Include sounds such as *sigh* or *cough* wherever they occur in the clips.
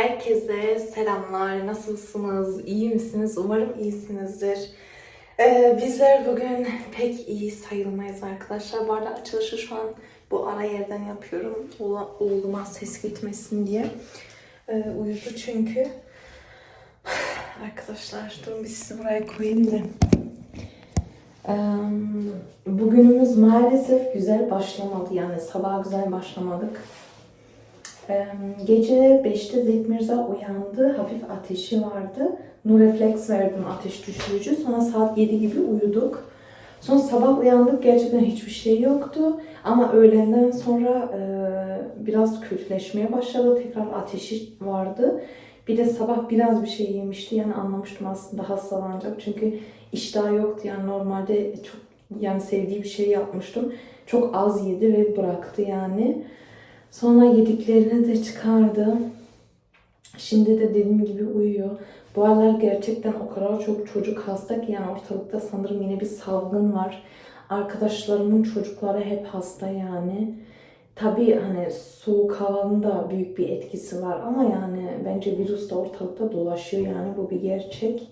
Herkese selamlar. Nasılsınız? İyi misiniz? Umarım iyisinizdir. Ee, bizler bugün pek iyi sayılmayız arkadaşlar. Bu arada açılışı şu an bu ara yerden yapıyorum. Oğluma ses gitmesin diye. Ee, uyudu çünkü. *sighs* Arkadaşlar durun bir sizi buraya koyayım da. Ee, bugünümüz maalesef güzel başlamadı. Yani sabah güzel başlamadık. Gece 5'te Zeyt Mirza uyandı. Hafif ateşi vardı. Nureflex verdim ateş düşürücü. Sonra saat 7 gibi uyuduk. Sonra sabah uyandık. Gerçekten hiçbir şey yoktu. Ama öğlenden sonra e, biraz kötüleşmeye başladı. Tekrar ateşi vardı. Bir de sabah biraz bir şey yemişti. Yani anlamıştım aslında hastalanacak. Çünkü iştah yoktu. Yani normalde çok yani sevdiği bir şey yapmıştım. Çok az yedi ve bıraktı yani. Sonra yediklerini de çıkardı. Şimdi de dediğim gibi uyuyor. Bu aralar gerçekten o kadar çok çocuk hasta ki yani ortalıkta sanırım yine bir salgın var. Arkadaşlarımın çocukları hep hasta yani. Tabii hani soğuk havanın da büyük bir etkisi var ama yani bence virüs de ortalıkta dolaşıyor yani bu bir gerçek.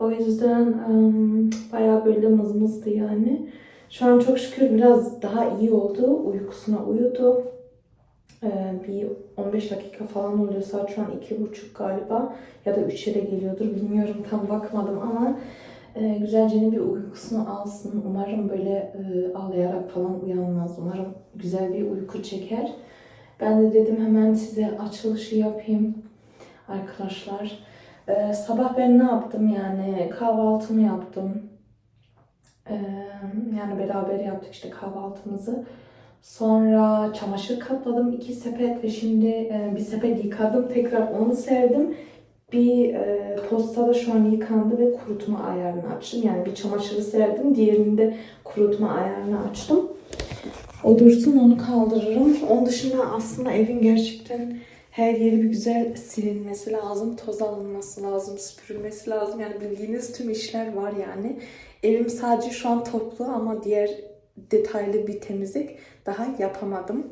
O yüzden ım, bayağı böyle mızmızdı yani. Şu an çok şükür biraz daha iyi oldu. Uykusuna uyudu. Ee, bir 15 dakika falan oluyor. Saat şu an 2.30 galiba. Ya da 3'e de geliyordur. Bilmiyorum tam bakmadım ama e, güzelce bir uykusunu alsın. Umarım böyle e, ağlayarak falan uyanmaz. Umarım güzel bir uyku çeker. Ben de dedim hemen size açılışı yapayım arkadaşlar. Ee, sabah ben ne yaptım yani kahvaltımı yaptım. Ee, yani beraber yaptık işte kahvaltımızı. Sonra çamaşır katladım iki sepet ve şimdi e, bir sepet yıkadım. Tekrar onu serdim. Bir e, postada şu an yıkandı ve kurutma ayarını açtım. Yani bir çamaşırı serdim. Diğerini de kurutma ayarını açtım. O dursun onu kaldırırım. Onun dışında aslında evin gerçekten her yeri bir güzel silinmesi lazım. Toz alınması lazım, süpürülmesi lazım. Yani bildiğiniz tüm işler var yani. Evim sadece şu an toplu ama diğer detaylı bir temizlik daha yapamadım.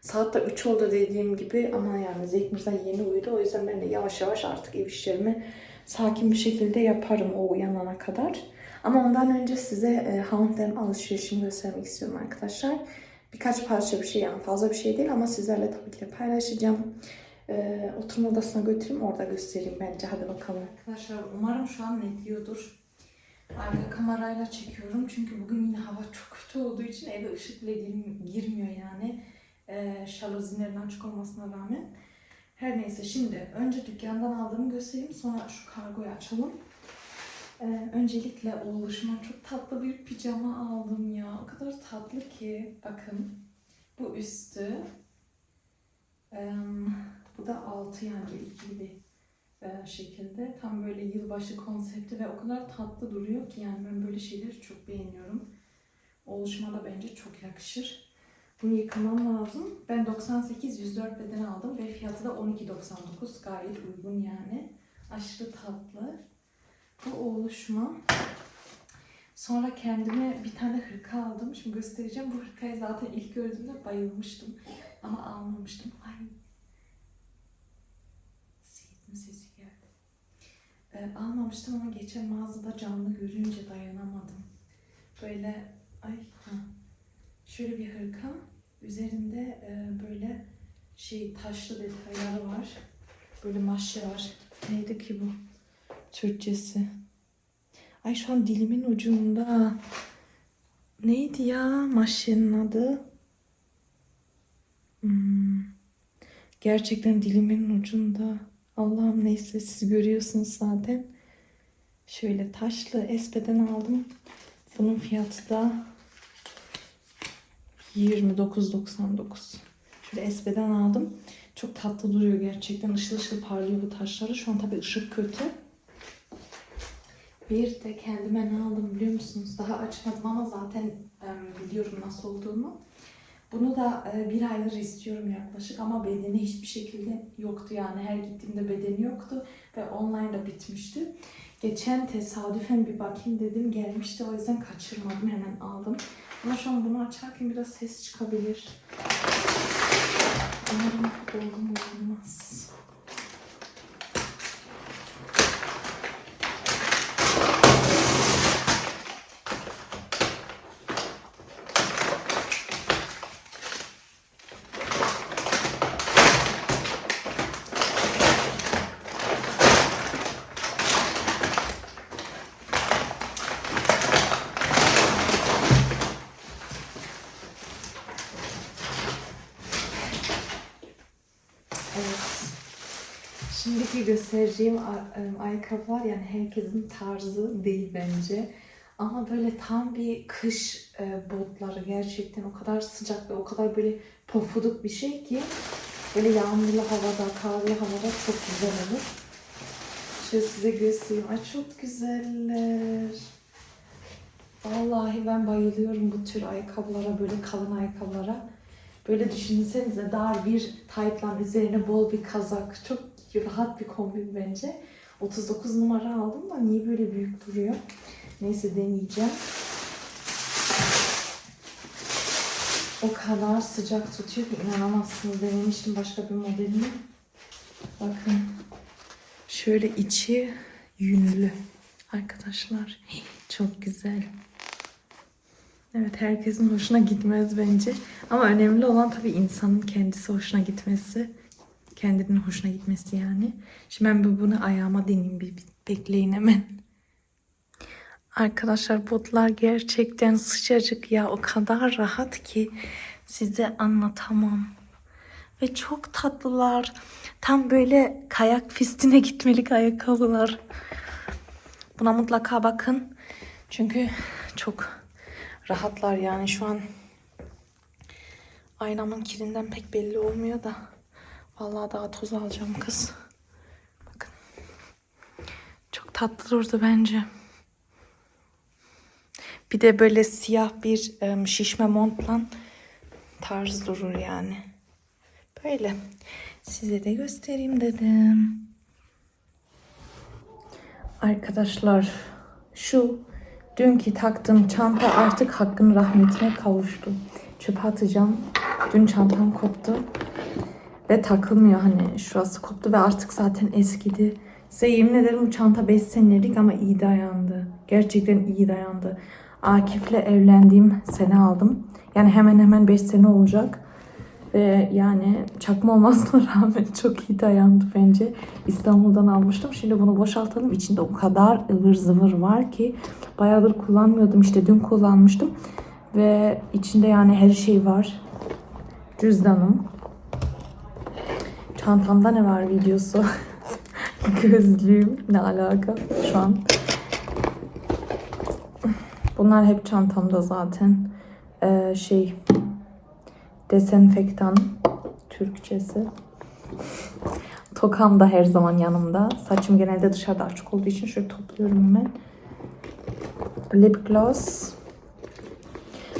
Saat de 3 oldu dediğim gibi ama yani Mirza yeni uyudu. O yüzden ben de yavaş yavaş artık ev işlerimi sakin bir şekilde yaparım o uyanana kadar. Ama ondan önce size e, Hound'den alışverişimi göstermek istiyorum arkadaşlar. Birkaç parça bir şey yani fazla bir şey değil ama sizlerle tabii ki de paylaşacağım. E, oturma odasına götüreyim orada göstereyim bence. Hadi bakalım. Arkadaşlar umarım şu an netliyordur. Arka kamerayla çekiyorum çünkü bugün yine hava çok kötü olduğu için eve ışık bile girm- girmiyor yani. Ee, şalozinlerin açık olmasına rağmen. Her neyse şimdi önce dükkandan aldığımı göstereyim sonra şu kargoyu açalım. Ee, öncelikle oluşuma çok tatlı bir pijama aldım ya. O kadar tatlı ki bakın. Bu üstü. Ee, bu da altı yani ikili e, şekilde. Tam böyle yılbaşı konsepti ve o kadar tatlı duruyor ki yani ben böyle şeyleri çok beğeniyorum. Oluşuma da bence çok yakışır. Bunu yıkamam lazım. Ben 98 104 beden aldım ve fiyatı da 12.99 gayet uygun yani. Aşırı tatlı. Bu oluşuma. Sonra kendime bir tane hırka aldım. Şimdi göstereceğim. Bu hırkayı zaten ilk gördüğümde bayılmıştım. Ama almamıştım. Ay. Seyit'in sesi Ee, almamıştım ama geçen mağazada canlı görünce dayanamadım. Böyle ay ha. Şöyle bir hırka. Üzerinde e, böyle şey taşlı detayları var. Böyle maşe var. Neydi ki bu? Türkçesi. Ay şu an dilimin ucunda. Neydi ya maşenin adı? Hmm. Gerçekten dilimin ucunda. Allah'ım neyse siz görüyorsunuz zaten. Şöyle taşlı espeden aldım. Bunun fiyatı da 29.99. Şöyle espeden aldım. Çok tatlı duruyor gerçekten. Işıl ışıl parlıyor bu taşları. Şu an tabii ışık kötü. Bir de kendime ne aldım biliyor musunuz? Daha açmadım ama zaten biliyorum nasıl olduğunu. Bunu da e, bir aydır istiyorum yaklaşık ama bedeni hiçbir şekilde yoktu yani. Her gittiğimde bedeni yoktu ve online da bitmişti. Geçen tesadüfen bir bakayım dedim gelmişti o yüzden kaçırmadım hemen aldım. Ama şu an bunu açarken biraz ses çıkabilir. Umarım olgun olmaz. Evet. Şimdiki göstereceğim ayakkabılar yani herkesin tarzı değil bence. Ama böyle tam bir kış e, botları gerçekten o kadar sıcak ve o kadar böyle pofuduk bir şey ki böyle yağmurlu havada, karlı havada çok güzel olur. Şöyle size göstereyim. Ay çok güzeller. Vallahi ben bayılıyorum bu tür ayakkabılara, böyle kalın ayakkabılara. Böyle düşünsenize dar bir taytlan üzerine bol bir kazak. Çok rahat bir kombin bence. 39 numara aldım da niye böyle büyük duruyor? Neyse deneyeceğim. O kadar sıcak tutuyor ki inanamazsınız. Denemiştim başka bir modelini. Bakın. Şöyle içi yünlü. Arkadaşlar çok güzel. Evet herkesin hoşuna gitmez bence. Ama önemli olan tabii insanın kendisi hoşuna gitmesi. Kendinin hoşuna gitmesi yani. Şimdi ben bu- bunu ayağıma deneyeyim bir, bir bekleyin hemen. Arkadaşlar botlar gerçekten sıcacık ya. O kadar rahat ki size anlatamam. Ve çok tatlılar. Tam böyle kayak pistine gitmelik ayakkabılar. Buna mutlaka bakın. Çünkü çok rahatlar yani şu an aynamın kirinden pek belli olmuyor da vallahi daha toz alacağım kız. Bakın. Çok tatlı durdu bence. Bir de böyle siyah bir şişme montla tarz durur yani. Böyle. Size de göstereyim dedim. Arkadaşlar şu dünkü taktığım çanta artık hakkın rahmetine kavuştu. Çöpe atacağım. Dün çantam koptu. Ve takılmıyor hani şurası koptu ve artık zaten eskidi. Size yemin ederim bu çanta 5 senelik ama iyi dayandı. Gerçekten iyi dayandı. Akif'le evlendiğim sene aldım. Yani hemen hemen 5 sene olacak. Ve yani çakma olmasına *laughs* rağmen çok iyi dayandı bence. İstanbul'dan almıştım. Şimdi bunu boşaltalım. İçinde o kadar ıvır zıvır var ki bayağıdır kullanmıyordum. İşte dün kullanmıştım. Ve içinde yani her şey var. Cüzdanım. Çantamda ne var videosu. *laughs* Gözlüğüm ne alaka şu an. Bunlar hep çantamda zaten. Ee, şey desenfektan Türkçesi. Tokam da her zaman yanımda. Saçım genelde dışarıda açık olduğu için şöyle topluyorum hemen. Lip gloss.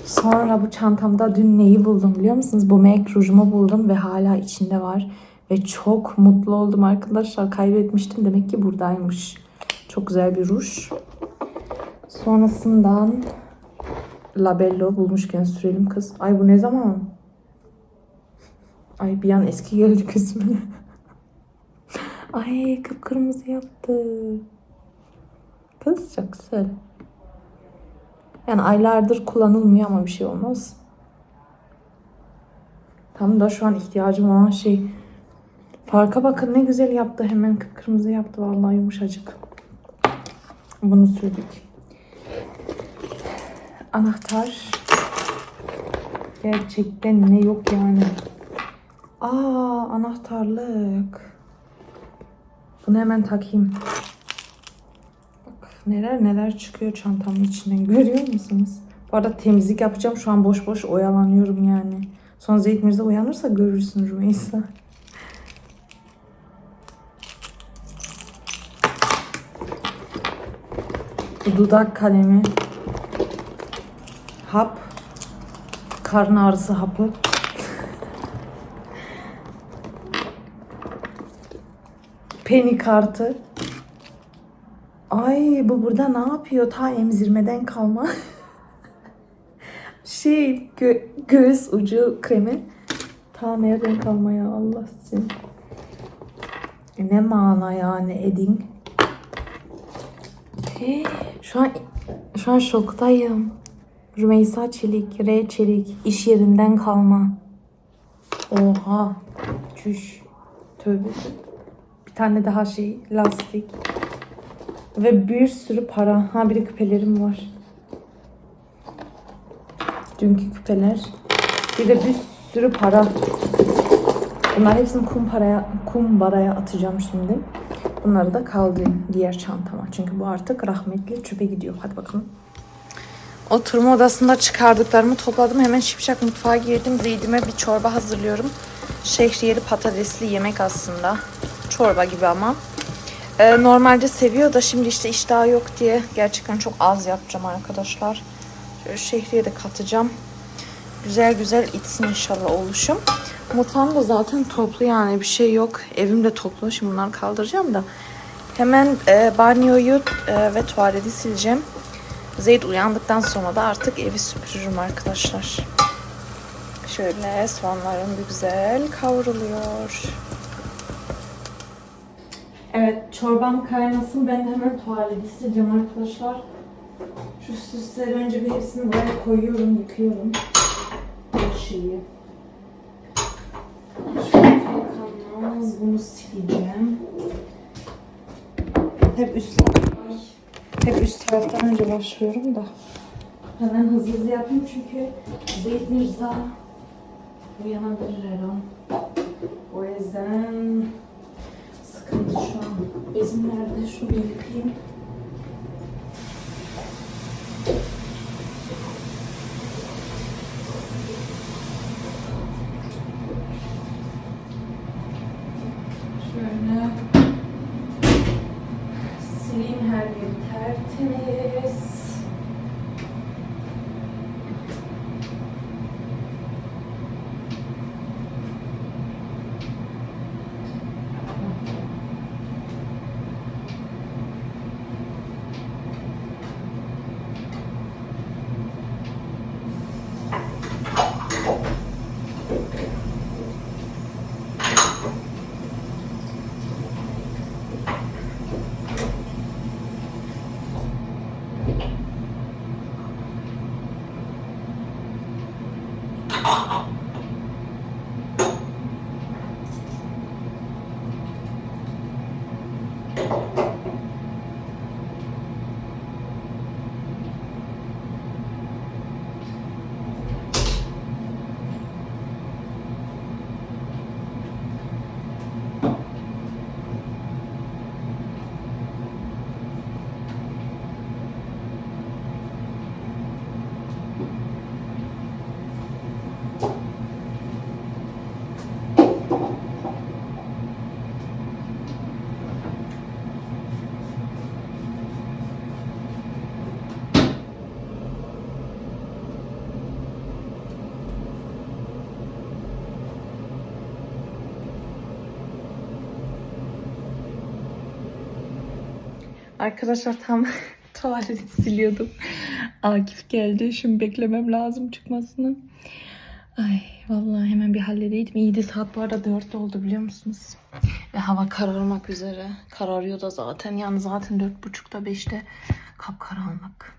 Sonra bu çantamda dün neyi buldum biliyor musunuz? Bu MAC rujumu buldum ve hala içinde var. Ve çok mutlu oldum arkadaşlar. Kaybetmiştim. Demek ki buradaymış. Çok güzel bir ruj. Sonrasından Labello bulmuşken sürelim kız. Ay bu ne zaman? Ay bir an eski geldi gözüme. *laughs* Ay kıpkırmızı yaptı. Kız çok güzel. Yani aylardır kullanılmıyor ama bir şey olmaz. Tam da şu an ihtiyacım olan şey. Farka bakın ne güzel yaptı. Hemen kıpkırmızı yaptı. Vallahi yumuşacık. Bunu sürdük. Anahtar. Gerçekten ne yok yani. Aa anahtarlık. Bunu hemen takayım. Bak neler neler çıkıyor çantamın içinden görüyor musunuz? Bu arada temizlik yapacağım. Şu an boş boş oyalanıyorum yani. Son Zeyt Mirza uyanırsa görürsün Rümeysa. Dudak kalemi. Hap. Karın ağrısı hapı. Penny kartı. Ay bu burada ne yapıyor? Ta emzirmeden kalma. *laughs* şey gö- göğüs ucu kremi. Ta nereden kalma ya Allah seni. Ne mana yani edin. Hey, Şu an şu an şoktayım. Rümeysa Çelik, R Çelik, iş yerinden kalma. Oha. Çüş. Tövbe. Bir tane daha şey, lastik. Ve bir sürü para. Ha bir de küpelerim var. Dünkü küpeler. Bir de bir sürü para. Bunlar hepsini kumbaraya, kumbaraya atacağım şimdi. Bunları da kaldırayım diğer çantama. Çünkü bu artık rahmetli çöpe gidiyor. Hadi bakalım. Oturma odasında çıkardıklarımı topladım. Hemen şipşak mutfağa girdim. Zeydime bir çorba hazırlıyorum. Şehriyeli patatesli yemek aslında. Çorba gibi ama. Ee, normalde seviyor da şimdi işte iştahı yok diye gerçekten çok az yapacağım arkadaşlar. Şöyle şehriye de katacağım. Güzel güzel içsin inşallah oluşum. Mutfağım da zaten toplu yani bir şey yok. Evim de toplu. Şimdi bunları kaldıracağım da. Hemen e, banyoyu e, ve tuvaleti sileceğim. Zeyd uyandıktan sonra da artık evi süpürürüm arkadaşlar. Şöyle soğanlarım bir güzel kavruluyor. Evet çorbam kaynasın. Ben hemen tuvaleti sileceğim arkadaşlar. Şu süsleri önce bir hepsini buraya koyuyorum, yıkıyorum. Şeyi. Kalmaz. Bunu sileceğim. Hep üst hep üst taraftan önce başlıyorum da. Hemen hızlı hızlı yapayım çünkü Zeyd Mirza uyanabilir her an. O yüzden sıkıntı şu an. Bezim nerede? Şunu bir yıkayayım. Arkadaşlar tam *laughs* tuvaleti siliyordum. Akif geldi. Şimdi beklemem lazım çıkmasını. Ay vallahi hemen bir halledeydim. İyiydi saat bu arada 4 oldu biliyor musunuz? Ve hava kararmak üzere. Kararıyor da zaten. Yani zaten 4.30'da 5'te kapkaranlık.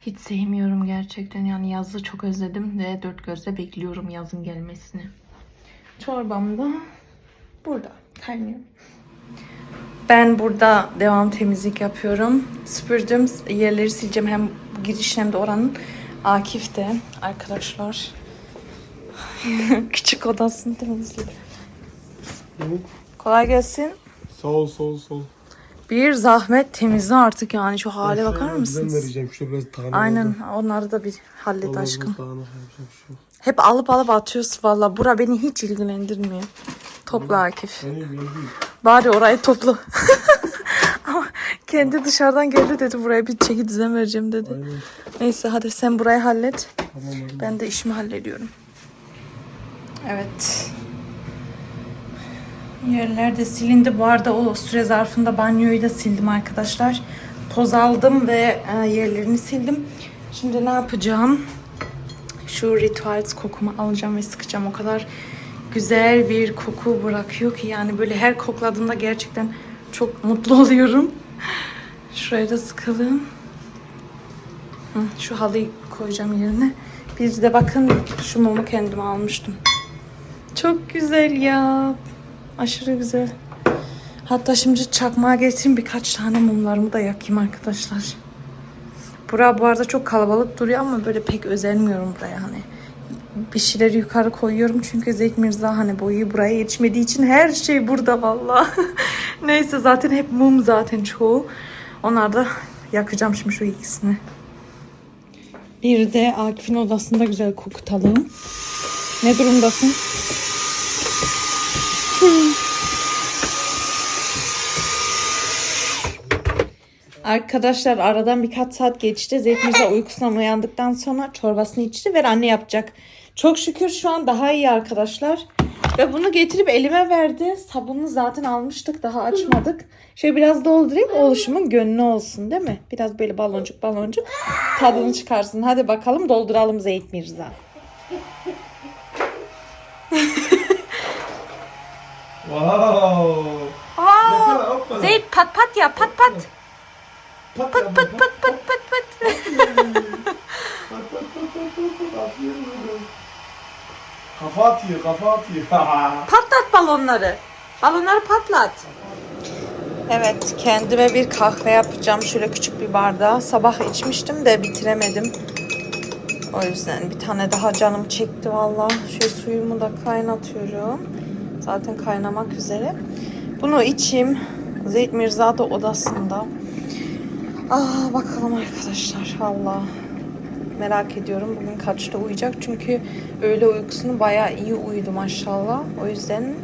Hiç sevmiyorum gerçekten. Yani yazı çok özledim ve dört gözle bekliyorum yazın gelmesini. Çorbam da burada kaynıyor. Ben burada devam temizlik yapıyorum. Süpürdüm. Yerleri sileceğim hem giriş hem de oranın. Akif de arkadaşlar. *laughs* Küçük odasını temizliyor. Kolay gelsin. Sağ ol, sağ ol, sağ ol. Bir zahmet temizle artık yani şu hale Ben bakar mısınız? Vereceğim. Şurada biraz tane Aynen oldu. onları da bir hallet Vallahi aşkım. şey. Hep alıp alıp atıyorsun valla. Bura beni hiç ilgilendirmiyor. Topla Akif. Ben iyi, ben değil. Bari orayı topla. *laughs* Ama kendi dışarıdan geldi dedi buraya bir çeki düzen vereceğim dedi. Aynen. Neyse hadi sen burayı hallet. Tamam. Ben de işimi hallediyorum. Evet. Yerler de silindi. Bu arada o süre zarfında banyoyu da sildim arkadaşlar. Toz aldım ve e, yerlerini sildim. Şimdi ne yapacağım? Şu Rituals kokumu alacağım ve sıkacağım. O kadar güzel bir koku bırakıyor ki yani böyle her kokladığımda gerçekten çok mutlu *laughs* oluyorum. Şuraya da sıkalım. Şu halıyı koyacağım yerine. Bir de bakın şu mumu kendim almıştım. Çok güzel ya. Aşırı güzel. Hatta şimdi çakmağa getireyim birkaç tane mumlarımı da yakayım arkadaşlar. Bura bu arada çok kalabalık duruyor ama böyle pek özenmiyorum buraya hani. Bir şeyleri yukarı koyuyorum. Çünkü Zeyt Mirza hani boyu buraya yetişmediği için her şey burada valla. *laughs* Neyse zaten hep mum zaten çoğu. Onlar da yakacağım şimdi şu ikisini. Bir de Akif'in odasında güzel kokutalım. Ne durumdasın? Arkadaşlar aradan birkaç saat geçti. Zeyt Mirza uykusundan uyandıktan sonra çorbasını içti ve anne yapacak. Çok şükür şu an daha iyi arkadaşlar. Ve bunu getirip elime verdi. Sabunu zaten almıştık daha açmadık. Şöyle biraz doldurayım oluşumun gönlü olsun değil mi? Biraz böyle baloncuk baloncuk tadını çıkarsın. Hadi bakalım dolduralım Zeyt Mirza. Wow. Aa. Zeyt pat pat ya pat pat. Pat Pat pat pat pat pat pat. Kafa atıyor, kafa atıyor. *laughs* Patlat balonları. Balonları patlat. Evet kendime bir kahve yapacağım. Şöyle küçük bir bardağa. Sabah içmiştim de bitiremedim. O yüzden bir tane daha canım çekti valla. Şöyle suyumu da kaynatıyorum. Zaten kaynamak üzere. Bunu içeyim. Zeyt Mirza da odasında. Ah bakalım arkadaşlar. Valla merak ediyorum bugün kaçta uyuyacak. Çünkü öğle uykusunu bayağı iyi uyudu maşallah. O yüzden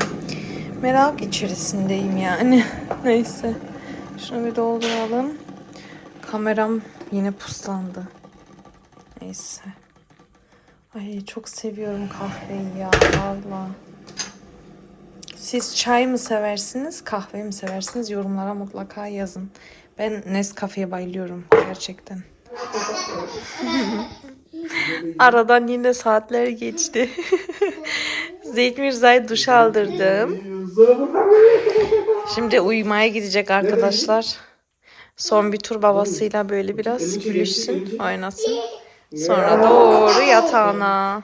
merak içerisindeyim yani. *laughs* Neyse. Şunu bir dolduralım. Kameram yine puslandı. Neyse. Ay çok seviyorum kahveyi ya valla. Siz çay mı seversiniz, kahve mi seversiniz? Yorumlara mutlaka yazın. Ben Nescafe'ye bayılıyorum gerçekten. Aradan yine saatler geçti. *laughs* Zeyt Mirza'yı duş aldırdım. Şimdi uyumaya gidecek arkadaşlar. Son bir tur babasıyla böyle biraz gülüşsün, oynasın. Sonra doğru yatağına.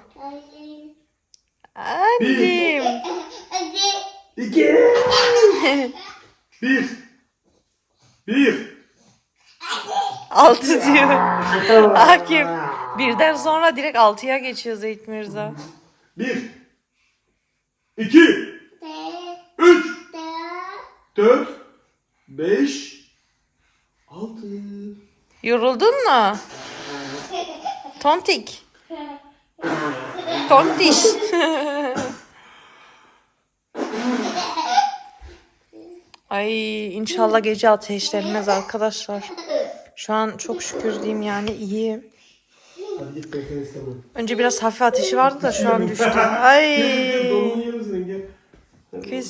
Annem. İki. Bir. Bir. Altı diyor. Hakim. Birden sonra direkt altıya geçiyor Zeyt Mirza. Bir. İki. Üç. Dört. Beş. Altı. Yoruldun mu? *laughs* Tontik. Tontiş. *laughs* Ay inşallah gece ateşlenmez arkadaşlar. Şu an çok şükür diyeyim yani iyi. Önce biraz hafif ateşi vardı da şu an düştü. *laughs* Ay Gel